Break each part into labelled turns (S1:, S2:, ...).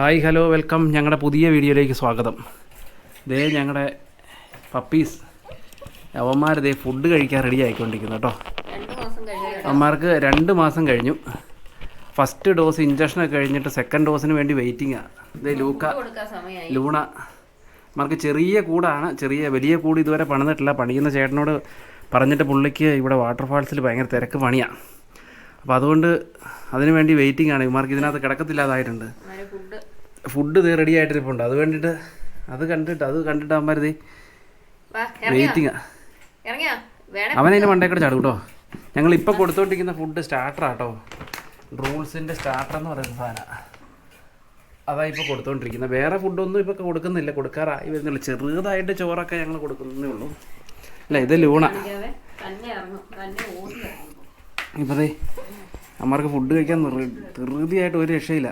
S1: Hi hello welcome. ഞങ്ങളുടെ പുതിയ വീഡിയോയിലേക്ക് സ്വാഗതം. ദേ ഞങ്ങളുടെ പപ്പീസ്. അവന്മാർ ദേ ഫുഡ് കഴിക്കാൻ റെഡി ആയിക്കൊണ്ടിരിക്കുന്നു കേട്ടോ. അവന്മാർക്ക് രണ്ട് മാസം കഴിഞ്ഞു. ഫസ്റ്റ് ഡോസ് ഇഞ്ചക്ഷനൊക്കെ കഴിഞ്ഞിട്ട് സെക്കൻഡ് ഡോസിന് വേണ്ടി വെയിറ്റിംഗാണ് ദേ ലൂക്ക ലൂണ. അവന്മാർക്ക് ചെറിയ കൂടാണ്. ചെറിയ വലിയ കൂട് ഇതുവരെ പണിതിട്ടില്ല. പണിയുന്ന ചേട്ടനോട് പറഞ്ഞിട്ട് പുള്ളിക്ക് ഇവിടെ വാട്ടർഫാൾസിൽ ഭയങ്കര തിരക്ക് പണിയാണ് അപ്പോൾ അതുകൊണ്ട് അതിനുവേണ്ടി വെയിറ്റിംഗ് ആണ്. ഇവന്മാർക്ക് ഇതിനകത്ത് കിടക്കത്തില്ലാതായിട്ടുണ്ട്.
S2: ഫുഡ്
S1: ഇത് റെഡി ആയിട്ടിരിപ്പുണ്ട്. അത് കണ്ടിട്ട് അത് കണ്ടിട്ട് അത് കണ്ടിട്ട്
S2: ഇറങ്ങിയാ?
S1: വെയിറ്റിംഗ് അവനതിന് മണ്ടേക്കൂടെ ചാടും കേട്ടോ. ഞങ്ങൾ ഇപ്പോൾ കൊടുത്തോണ്ടിരിക്കുന്ന ഫുഡ് സ്റ്റാർട്ടറാട്ടോ റൂൾസിന്റെ സ്റ്റാർട്ടർ എന്ന് പറയുന്ന സാധനം. അതാ ഇപ്പോൾ കൊടുത്തോണ്ടിരിക്കുന്നത്. വേറെ ഫുഡൊന്നും ഇപ്പോൾ കൊടുക്കുന്നില്ല. കൊടുക്കാറായി വരുന്നില്ല ചെറുതായിട്ട് ചോറൊക്കെ ഞങ്ങൾ കൊടുക്കുന്നേ ഉള്ളൂ. അല്ല ഇത് ലൂണ. ഇപ്പതേ അമ്മമാർക്ക് ഫുഡ് കഴിക്കാൻ ധൃതിയായിട്ട് ഒരു രക്ഷയില്ല.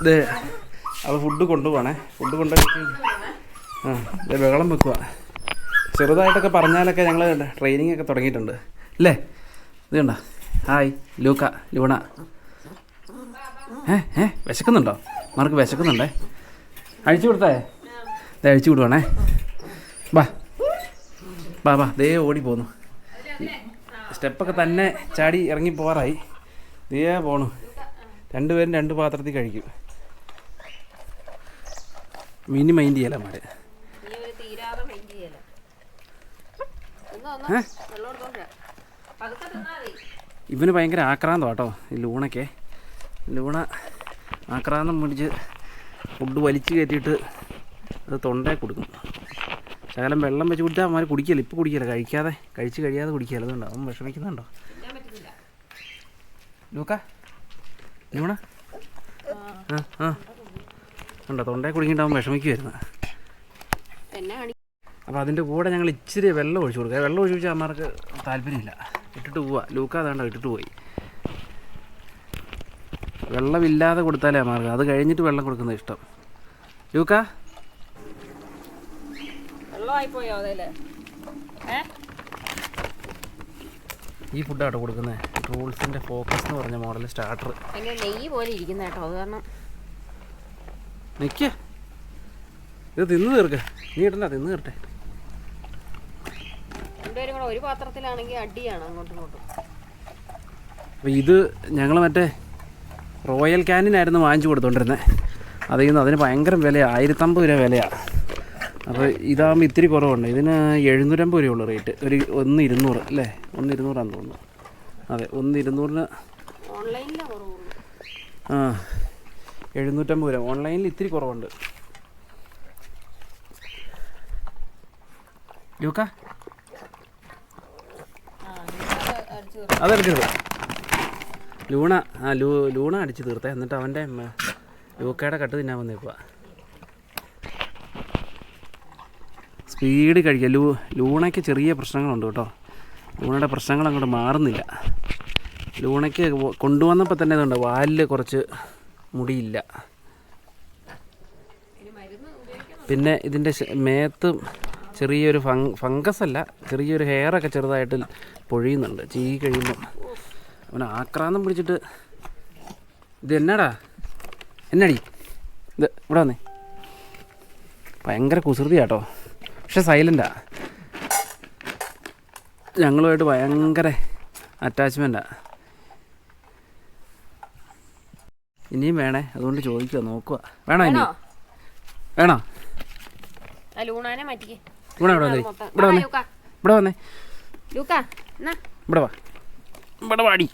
S1: ഇത് അവൾ ഫുഡ് കൊണ്ടുപോകണേ ഫുഡ് കൊണ്ടുപോയി ആ ഇത് ബഹളം വെക്കുക. ചെറുതായിട്ടൊക്കെ പറഞ്ഞാലൊക്കെ ഞങ്ങൾ ട്രെയിനിങ് ഒക്കെ തുടങ്ങിയിട്ടുണ്ട്. അല്ലേ ഇത് കണ്ട? Hi Luka Luna. ഏ ഏ വിശക്കുന്നുണ്ടോ? മാർക്ക് വിശക്കുന്നുണ്ടേ. അഴിച്ചു കൊടുത്തേ? ദേ അഴിച്ചു വിടുവാണേ ബാ. ബാ ബാ. ദേ ഓടി പോന്നു. സ്റ്റെപ്പൊക്കെ തന്നെ ചാടി ഇറങ്ങി പോകാറായി ദേ പോണു. രണ്ടുപേരും രണ്ട് പാത്രത്തിൽ കഴിക്കും. മിനി മൈൻഡ് ചെയ്യല
S2: മാറി
S1: ഇവന് ഭയങ്കര ആക്രാന്തം കേട്ടോ ഈ ലൂണൊക്കെ. ലൂണ ആക്രാന്തം പിടിച്ച് ഫുഡ് വലിച്ചു കയറ്റിയിട്ട് അത് തൊണ്ടേ കൊടുക്കും. ശകലം വെള്ളം വെച്ച് കുടിച്ചാൽ അവന്മാർ കുടിക്കില്ല ഇപ്പോൾ കുടിക്കില്ല കഴിക്കാതെ കഴിച്ച് കഴിയാതെ കുടിക്കില്ല അതുകൊണ്ട് അവൻ വിഷമിക്കുന്നുണ്ടോ? ലൂക്ക ലൂണ? ആ ആ. ഉണ്ടോ തൊണ്ടേ കുടുങ്ങിയിട്ട് വിഷമിക്കു വിഷമിക്കുമായിരുന്നു അപ്പോൾ അതിന്റെ കൂടെ ഞങ്ങൾ ഇച്ചിരി വെള്ളം ഒഴിച്ചു കൊടുക്കുക. വെള്ളം ഒഴിച്ച് വെച്ചാൽ അമ്മമാർക്ക് താല്പര്യമില്ല. ഇട്ടിട്ട് പോവുക ലൂക്ക അതാണ്ടോ ഇട്ടിട്ട് പോയി. വെള്ളമില്ലാതെ കൊടുത്താലേ അമ്മമാർക്ക്. അത് കഴിഞ്ഞിട്ട് വെള്ളം കൊടുക്കുന്നത് ഇഷ്ടം. ലൂക്ക? ഈ ഫുഡാട്ടോ കൊടുക്കുന്നത്. റൂൾസിന്റെ ഫോക്കസ് എന്ന് പറഞ്ഞ മോഡൽ സ്റ്റാർട്ടർ.
S2: നെയ്യ് പോലെ ഇരിക്കുന്ന കേട്ടോ. അത് കാരണം
S1: നിൽക്ക ഇത് തിന്ന് തീർക്ക. നീ ഇടണ്ട തിന്ന് തീർട്ടെ.
S2: ഒരു പാത്രത്തിലാണെങ്കിൽ അടിയാണ് അങ്ങോട്ടും ഇങ്ങോട്ടും.
S1: അപ്പോൾ ഇത് ഞങ്ങൾ മറ്റേ റോയൽ ക്യാനിനായിരുന്നു വാങ്ങിച്ചു കൊടുത്തോണ്ടിരുന്നത് അതിൽ നിന്ന് അതിന് ഭയങ്കര വിലയാണ് ആയിരത്തമ്പത് രൂപ വിലയാണ് അപ്പോൾ ഇതാകുമ്പോൾ ഇത്തിരി കുറവുണ്ട്. ഇതിന് എഴുന്നൂറ്റമ്പത് രൂപയുള്ളൂ റേറ്റ്. ഒരു ഒന്ന് ഇരുന്നൂറ് അല്ലേ? ഒന്ന് ഇരുന്നൂറാന്ന് തോന്നുന്നു. അതെ ഒന്ന് ഇരുന്നൂറിന് ആ. എഴുന്നൂറ്റമ്പത് രൂപ. ഓൺലൈനിൽ ഇത്തിരി കുറവുണ്ട്. ലൂക്ക. അതെടുക്കരുത് ലൂണ ആ ലൂ ലൂണ അടിച്ച് തീർത്തേ. എന്നിട്ട് അവന്റെ ലൂക്കയുടെ കട്ട് തിന്നാൻ വന്നേക്കുക സ്പീഡ് കഴിക്കുക. ലൂ ലൂണയ്ക്ക് ചെറിയ പ്രശ്നങ്ങളുണ്ട് കേട്ടോ. ലൂണയുടെ പ്രശ്നങ്ങൾ അങ്ങോട്ട് മാറുന്നില്ല. ലൂണയ്ക്ക് കൊണ്ടുവന്നപ്പോൾ തന്നെ ഇതുണ്ട്. വാലിൽ കുറച്ച് മുടിയില്ല. പിന്നെ ഇതിന്റെ മേത്ത് ചെറിയൊരു ഫങ് ഫംഗസ് അല്ല ചെറിയൊരു ഹെയറൊക്കെ ചെറുതായിട്ട് പൊഴിയുന്നുണ്ട്. ചീ കഴിയുമ്പം. അവൻ ആക്രാന്തം പിടിച്ചിട്ട് ഇത് എന്നാടാ? എന്നടി? ഇത് ഇവിടെ വന്നേ. ഭയങ്കര കുസൃതിയാട്ടോ. പക്ഷെ സൈലന്റാ ഞങ്ങളുമായിട്ട് ഭയങ്കര അറ്റാച്ച്മെന്റാ ഇനിയും വേണേ. അതുകൊണ്ട് ചോദിക്കുക നോക്കുക വേണോ ഇനി?
S2: വേണോ?
S1: ഇവിടെ ഇവിടെ വന്നേ. ഇവിടെ വന്നേ. ഇവിടെ വന്നേ. ഇവിടെ വാ. ഇവിടെ വാടി.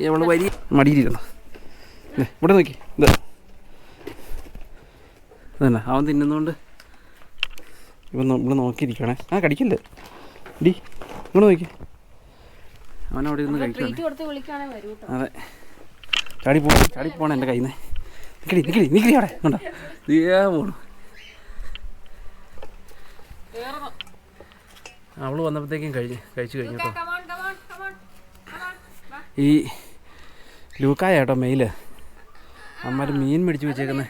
S1: ഇവൾ വരി മടിയിലിരുന്നു. ഇവിടെ നോക്കി. ഇത് ഇതന്നെ? അവൻ തിന്നുന്നോണ്ട് ഇവൻ ഇവിടെ നോക്കിയിരിക്കണേ. ആ കടിക്കല്ലേ? ഡി ഇങ്ങോട്ട് നോക്കി. അവൻ അവിടെ ഇരുന്ന് കഴിക്കണേ അതെ. ചാടി പോകണം ചാടി പോകണം എന്റെ കയ്യിൽ നിന്ന് നിക്കടി നിക്കടി നിക്കടി അവിടെ. കണ്ടോ തീയാ പോണു. അവൾ വന്നപ്പോഴത്തേക്കും കഴിഞ്ഞ് കഴിച്ചു കഴിഞ്ഞു കേട്ടോ. ഈ ലൂക്കായ കേട്ടോ മെയിൽ. അമ്മമാർ മീൻ മേടിച്ച് വെച്ചേക്കുന്നത്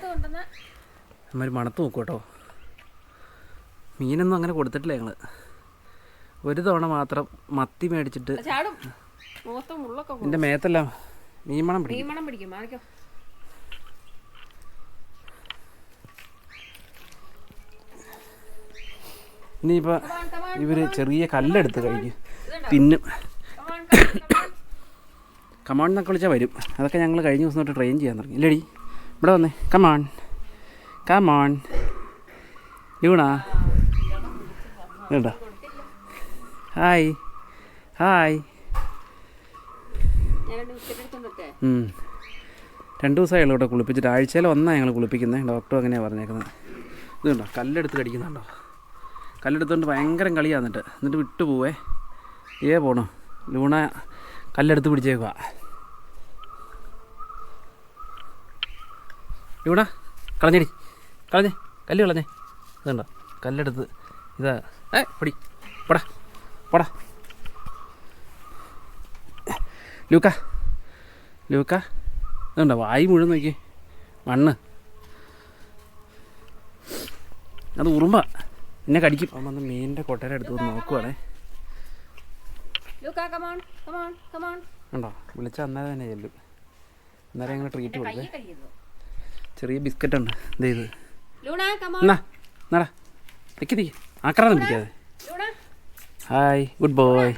S1: അമ്മമാർ മണത്ത് നോക്കും കേട്ടോ. മീനൊന്നും അങ്ങനെ കൊടുത്തിട്ടില്ല ഞങ്ങൾ ഒരു തവണ മാത്രം മത്തി മേടിച്ചിട്ട് എന്റെ മേത്തെല്ലാം മീൻ മണം പിടിക്കും.
S2: ഇനിയിപ്പോ ഇവർ
S1: ഇനിയിപ്പോൾ ഇവർ ചെറിയ കല്ലെടുത്ത് കഴിക്കും.
S2: പിന്നെ
S1: തിന്നും. കമാൺ എന്നൊക്കെ വിളിച്ചാൽ വരും. അതൊക്കെ ഞങ്ങൾ കഴിഞ്ഞ ദിവസം തൊട്ട് ട്രെയിൻ ചെയ്യാൻ തുടങ്ങി. ഇല്ലടി ഇവിടെ വന്നേ. കമാൺ കമാൺ യൂണാ? ഇതുണ്ടോ? ഹായ്. ഹായ്.
S2: രണ്ട്.
S1: ദിവസമായി ഇവിടെ കുളിപ്പിച്ചിട്ട് ആഴ്ചയിൽ ഒന്നാണ് ഞങ്ങൾ കുളിപ്പിക്കുന്നത് ഡോക്ടർ അങ്ങനെയാണ് പറഞ്ഞേക്കുന്നത്. ഇതുണ്ടോ കല്ലെടുത്ത് കടിക്കുന്നുണ്ടോ? കല്ലെടുത്തുകൊണ്ട് ഭയങ്കര കളിയാണ് എന്നിട്ട്. എന്നിട്ട് വിട്ടു പോവേ. ഏ പോണു. ലൂണ കല്ലെടുത്ത് പിടിച്ചേക്കുക ലൂണ കളഞ്ഞടി. കളഞ്ഞേ. കല്ല് കളഞ്ഞേ. ഇതുണ്ടോ കല്ലെടുത്ത്. ഇതാ. ഏ പൊടി. പടാ. പടാ. ലൂക്ക. ലൂക്ക. ഇതുണ്ടോ? വായി മുഴുവൻ നോക്കി. മണ്ണ്. അത് ഉറുമ്പ. എന്നെ കടിക്കും. അവൻ വന്ന് മീനിന്റെ കൊട്ടയുടെ അടുത്ത് നോക്കുവാണേ. ഉണ്ടോ? വിളിച്ച അന്നേരം തന്നെ ചെല്ലും. അന്നേരം ഞങ്ങൾ ട്രീറ്റ്
S2: കൊടുത്തേ
S1: ചെറിയ ബിസ്ക്കറ്റ് ഉണ്ട്.
S2: ലൂണ കമോൺ
S1: എന്നാ എന്നാടാ. നിൽക്കി നിൽക്കി ആക്രാന്ന് പിടിക്കാതെ.
S2: Luna.
S1: Hi good boy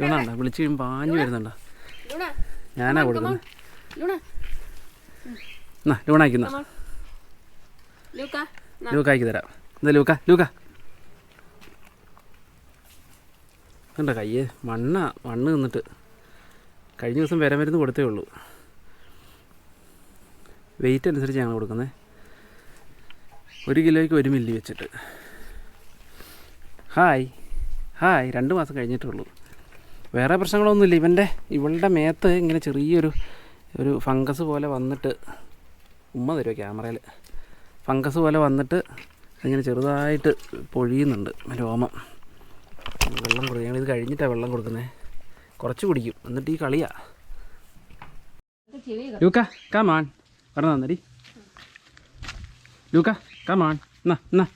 S2: come on
S1: വിളിച്ചു കഴിയുമ്പോൾ പാഞ്ഞു വരുന്നുണ്ടോ? ഞാനാ കൊടുക്കുന്നത്.
S2: ലൂണ
S1: എന്നാ ലൂണ അയക്കുന്ന?
S2: കമോൺ ലൂക്ക
S1: ലൂക്ക അയക്കി തരാം. എന്താ ലൂക്ക? ലൂക്ക. കണ്ടോ കയ്യ്? മണ്ണ മണ്ണ് നിന്നിട്ട് കഴിഞ്ഞ ദിവസം വരം മരുന്ന് കൊടുത്തേ ഉള്ളൂ. വെയിറ്റ് അനുസരിച്ച് ഞങ്ങൾ കൊടുക്കുന്നത് ഒരു കിലോയ്ക്ക് ഒരു മില്ലി വെച്ചിട്ട്. ഹായ്. ഹായ് രണ്ട് മാസം കഴിഞ്ഞിട്ടുള്ളൂ. വേറെ പ്രശ്നങ്ങളൊന്നുമില്ല. ഇവന്റെ ഇവളുടെ മേത്ത് ഇങ്ങനെ ചെറിയൊരു ഒരു ഫംഗസ് പോലെ വന്നിട്ട് ഉമ്മ തരുമോ ക്യാമറയിൽ ഫംഗസ് പോലെ വന്നിട്ട് ഇങ്ങനെ ചെറുതായിട്ട് പൊഴിയുന്നുണ്ട് രോമം. വെള്ളം കൊടുക്കുക ഞങ്ങളിത് കഴിഞ്ഞിട്ടാണ് വെള്ളം കൊടുക്കുന്നത് കുറച്ച് കുടിക്കും. എന്നിട്ട് ഈ കളിയാ. ലൂക്ക കമാൺ പറഞ്ഞു തന്നടി ലൂക്ക കമാൺ എന്നാ എന്നാ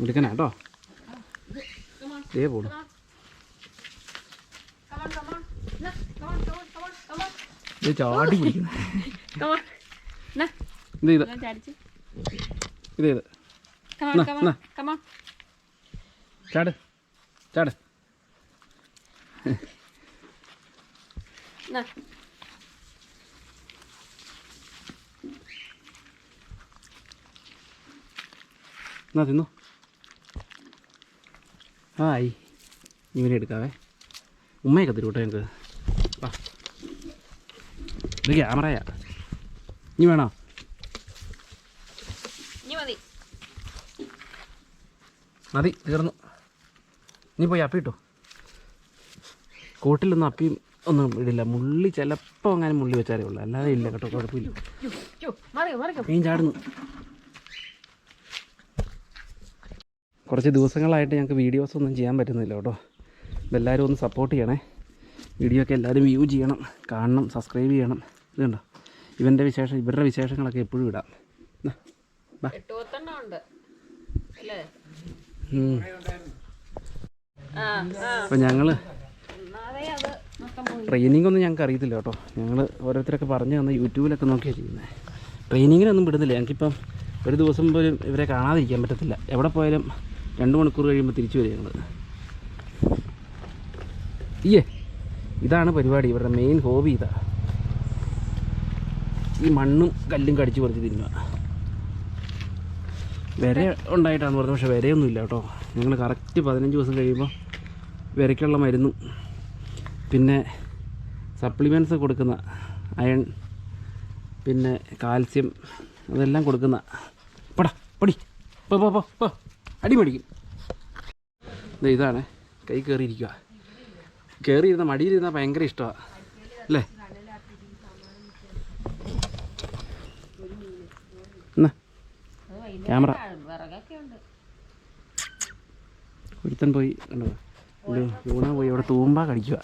S1: എടുക്കണേ കേട്ടോ. ദേ പോണു. ഇത് ചാടി പിടിക്കുന്നു. ഇത് ഇത്.
S2: ചാടിച്ചു.
S1: ഇത് ഇത്.
S2: കമോൺ
S1: ചാട് ചാട്. എന്നാ തിന്നു. ആയി ഇവനെ എടുക്കാവേ. ഉമ്മയൊക്കെ തരൂ കേട്ടോ ഞങ്ങൾക്ക് വാ. ഇത് ക്യാമറയാ. ഇനി വേണോ?
S2: മതി.
S1: തീർന്നു. നീ പോയി അപ്പി ഇട്ടോ. കൂട്ടിലൊന്നും അപ്പിയും ഒന്നും ഇടില്ല. മുള്ളി ചിലപ്പോൾ അങ്ങനെ മുള്ളി വെച്ചാലേ ഉള്ളൂ. അല്ലാതെ ഇല്ല കേട്ടോ കുഴപ്പമില്ല. മീൻ ചാടുന്നു. കുറച്ച് ദിവസങ്ങളായിട്ട് ഞങ്ങൾക്ക് വീഡിയോസ് ഒന്നും ചെയ്യാൻ പറ്റുന്നില്ല കേട്ടോ. അപ്പോൾ എല്ലാവരും ഒന്ന് സപ്പോർട്ട് ചെയ്യണേ. വീഡിയോ ഒക്കെ എല്ലാവരും വ്യൂ ചെയ്യണം കാണണം സബ്സ്ക്രൈബ് ചെയ്യണം. ഇതുണ്ടോ ഇവന്റെ വിശേഷം ഇവരുടെ വിശേഷങ്ങളൊക്കെ എപ്പോഴും ഇടാം. അപ്പം ഞങ്ങൾ ട്രെയിനിങ് ഒന്നും ഞങ്ങൾക്ക് അറിയത്തില്ല കേട്ടോ. ഞങ്ങൾ ഓരോരുത്തരൊക്കെ പറഞ്ഞു തന്ന യൂട്യൂബിലൊക്കെ നോക്കിയാണ് ചെയ്യുന്നത് ട്രെയിനിങ്ങിനൊന്നും വിടുന്നില്ല. ഞങ്ങൾക്കിപ്പം ഒരു ദിവസം പോലും ഇവരെ കാണാതിരിക്കാൻ പറ്റത്തില്ല. എവിടെ പോയാലും രണ്ട് മണിക്കൂർ കഴിയുമ്പോൾ തിരിച്ചു വരിക ഞങ്ങൾ ഇയ്യേ ഇതാണ് പരിപാടി. ഇവരുടെ മെയിൻ ഹോബി ഇതാ. ഈ മണ്ണും കല്ലും കടിച്ചു പറിച്ച് തിന്നുക. വിര ഉണ്ടായിട്ടാണ് പറഞ്ഞത് പക്ഷേ വിരയൊന്നും ഇല്ല കേട്ടോ. ഞങ്ങൾ കറക്റ്റ് പതിനഞ്ച് ദിവസം കഴിയുമ്പോൾ വിരയ്ക്കുള്ള മരുന്നും പിന്നെ സപ്ലിമെന്റ്സ് കൊടുക്കുന്ന അയൺ പിന്നെ കാൽസ്യം അതെല്ലാം കൊടുക്കുന്ന. പടാ പൊടി. പോ പോ പോ. പോ അടി ദേ ഇതാണ്. കൈ കയറിയിരിക്കുക കയറിയിരുന്ന മടിയിലിരുന്നാൽ ഭയങ്കര ഇഷ്ടമാണ് അല്ലേ? ക്യാമറ. ഒരുത്തൻ പോയി കണ്ടോ? ലൂണ പോയി അവിടെ തൂമ്പ കടിക്കുക